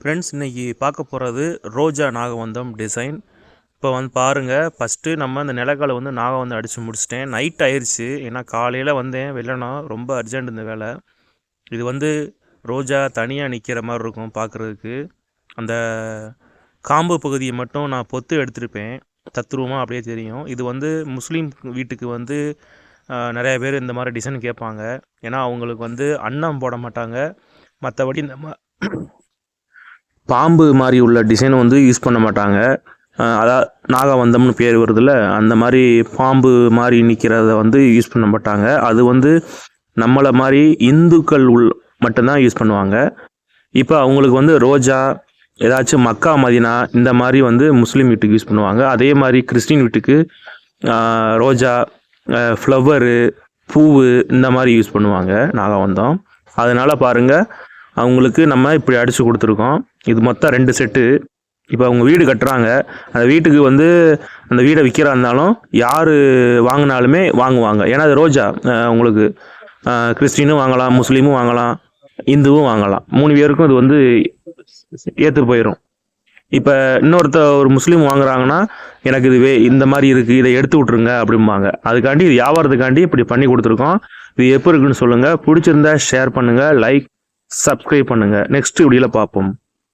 Friends இன்றைக்கி பார்க்க போகிறது ரோஜா நாகவந்தம் டிசைன் இப்போ வந்து பாருங்கள் ஃபஸ்ட்டு நம்ம அந்த நிலக்கால வந்து நாகவந்தம் அடித்து முடிச்சிட்டேன். நைட் ஆயிடுச்சு ஏன்னா காலையில் வந்தேன். வெள்ளனா ரொம்ப அர்ஜென்ட் இந்த வேலை. இது வந்து ரோஜா தனியாக நிற்கிற மாதிரி இருக்கும் பார்க்குறதுக்கு. அந்த காம்பு பகுதியை மட்டும் நான் பொத்து எடுத்திருப்பேன். தத்ரூபமாக அப்படியே தெரியும். இது வந்து முஸ்லீம் வீட்டுக்கு வந்து நிறையா நிறைய பேர் இந்த மாதிரி டிசைன் கேட்பாங்க. ஏன்னா அவங்களுக்கு வந்து அன்னம் போட மாட்டாங்க. மற்றபடி இந்த மா பாம்பு மாதிரி உள்ள டிசைன் வந்து யூஸ் பண்ண மாட்டாங்க. அதாவது அதான் நாகவந்தம்னு பேர் வருதுல்ல அந்த மாதிரி பாம்பு மாதிரி நிற்கிறத வந்து யூஸ் பண்ண மாட்டாங்க. அது வந்து நம்மளை மாதிரி இந்துக்கள் உள் மட்டும்தான் யூஸ் பண்ணுவாங்க. இப்போ அவங்களுக்கு வந்து ரோஜா ஏதாச்சும் மக்கா மதினா இந்த மாதிரி வந்து முஸ்லீம் வீட்டுக்கு யூஸ் பண்ணுவாங்க. அதே மாதிரி கிறிஸ்டின் வீட்டுக்கு ரோஜா ஃப்ளவரு பூவு இந்த மாதிரி யூஸ் பண்ணுவாங்க நாகவந்தம். அதனால் பாருங்கள் அவங்களுக்கு நம்ம இப்படி அடித்து கொடுத்துருக்கோம். இது மொத்தம் ரெண்டு செட்டு. இப்போ அவங்க வீடு கட்டுறாங்க. அந்த வீட்டுக்கு வந்து அந்த வீடை விற்கிறா இருந்தாலும் யார் வாங்கினாலுமே வாங்குவாங்க. ஏன்னா அது ரோஜா உங்களுக்கு கிறிஸ்டினும் வாங்கலாம் முஸ்லீமும் வாங்கலாம் இந்துவும் வாங்கலாம். மூணு பேருக்கும் இது வந்து ஏற்று போயிடும் இப்போ இன்னொருத்த ஒரு முஸ்லீம் வாங்குறாங்கன்னா எனக்கு இது வே இந்த மாதிரி இருக்குது இதை எடுத்து விட்ருங்க அப்படிம்பாங்க. அதுக்காண்டி இது வியாபாரத்துக்காண்டி இப்படி பண்ணி கொடுத்துருக்கோம். இது எப்போ இருக்குன்னு சொல்லுங்கள் பிடிச்சிருந்தா ஷேர் பண்ணுங்கள் லைக் சப்ஸ்கிரைப் பண்ணுங்கள் நெக்ஸ்ட் வீடியோவில் பார்ப்போம்.